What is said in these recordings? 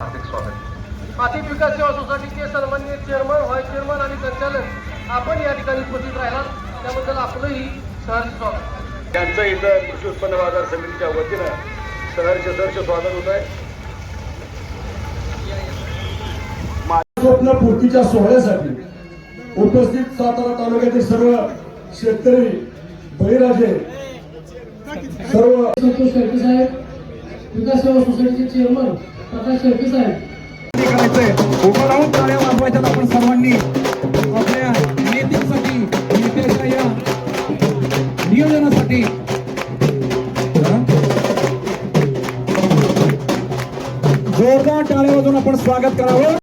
हार्दिक स्वागत. आर्थिक विकास सेवा सोसायटीचे सन्माननीय चेअरमन व्हाईस चेअरमन आणि संचालक आपण या ठिकाणी उपस्थित राहिला त्याबद्दल आपलंही सहर्ष स्वागत. त्यांचं इथं कृषी उत्पन्न बाजार समितीच्या वतीनं सहर्ष सहर्ष स्वागत होत आहे. स्वप्न पूर्तीच्या सोहळ्यासाठी उपस्थित सातारा तालुक्यातील सर्व शेतकरी बळीराजे सर्व संतोष साहेब विकास सेवा सोसायटीचे चेअरमन प्रकाश शेळके साहेब. करायचंय? उभं राहून टाळ्या वाजवायच्यात आपण सर्वांनी. आपल्या नेत्यांसाठी नेत्याच्या या नियोजनासाठी? जोरदार टाळ्या वाजवून आपण स्वागत करावं.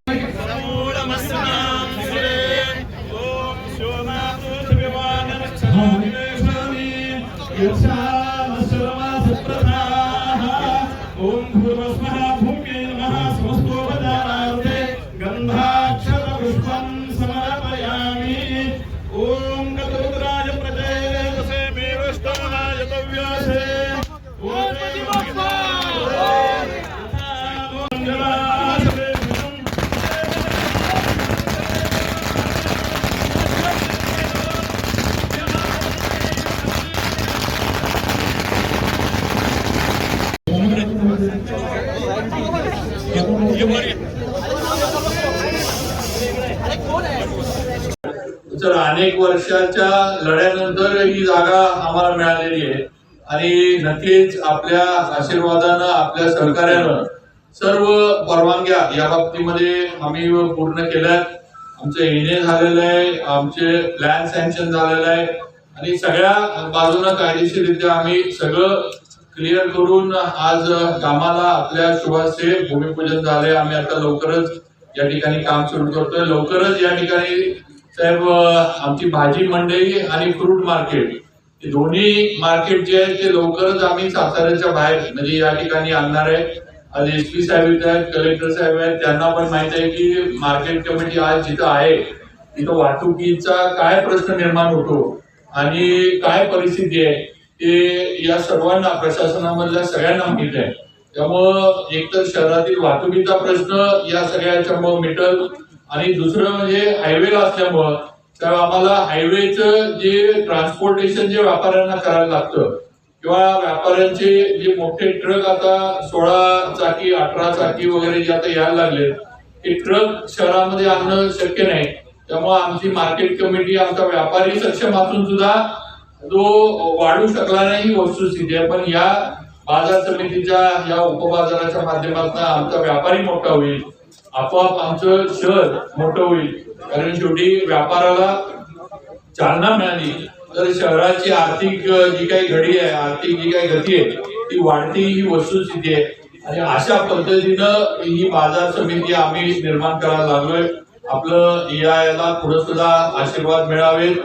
गंधाक्षरपुष्पं तर अनेक वर्षाच्या लढ्यानंतर ही जागा आम्हाला मिळालेली आहे. आणि नक्कीच आपल्या आशीर्वादानं आपल्या सहकार्यानं सर्व परवानग्या या बाबतीमध्ये आम्ही पूर्ण केल्या आमचं एने झालेलं आहे आमचे प्लॅन सँक्शन झालेलं आहे. आणि सगळ्या बाजूनं कायदेशीररित्या आम्ही सगळं क्लिअर करून आज कामाला आपल्या शुभाचे भूमिपूजन झाले आम्ही आता लवकरच या ठिकाणी काम सुरू करतोय. लवकरच या ठिकाणी साहेब आमची भाजी मंडई आणि फ्रूट मार्केट हे दोन्ही मार्केट जे आहे ते लवकरच आम्ही साताऱ्याच्या बाहेर म्हणजे या ठिकाणी आणणार आहे. आज एस पी साहेब इथे आहेत कलेक्टर साहेब आहेत. त्यांना पण माहीत आहे की मार्केट कमिटी आज जिथं आहे तिथं वाहतुकीचा काय प्रश्न निर्माण होतो आणि काय परिस्थिती आहे ते या सर्वांना प्रशासनामधल्या सगळ्यांना माहीत आहे. त्यामुळं एकतर शहरातील वाहतुकीचा प्रश्न या सगळ्याच्यामुळं मिटल आणि दुसरं म्हणजे हायवेला असल्यामुळं तर आम्हाला हायवेचं जे ट्रान्सपोर्टेशन जे व्यापाऱ्यांना करायला लागतं किंवा व्यापाऱ्यांचे जे मोठे ट्रक आता सोळा चाकी अठरा चाकी वगैरे जे आता यायला लागले ते ट्रक शहरामध्ये आणणं शक्य नाही. त्यामुळे आमची मार्केट कमिटी आमचा व्यापारी सक्षम असून सुद्धा तो वाढू शकला नाही वस्तुस्थिती आहे. पण या बाजार समितीच्या या उपबाजाराच्या माध्यमातून आमचा व्यापारी मोठा होईल. आपोआप आमचं शहर मोठं होईल. कारण शेवटी व्यापाराला चालना मिळाली. तर शहराची आर्थिक जी काही घडी आहे आर्थिक जी काही गती आहे ती वाढती ही वस्तुस्थिती आहे. आणि अशा पद्धतीनं ही बाजार समिती आम्ही निर्माण करायला लागलोय. आपलं याला पुढे सुद्धा आशीर्वाद मिळावेत.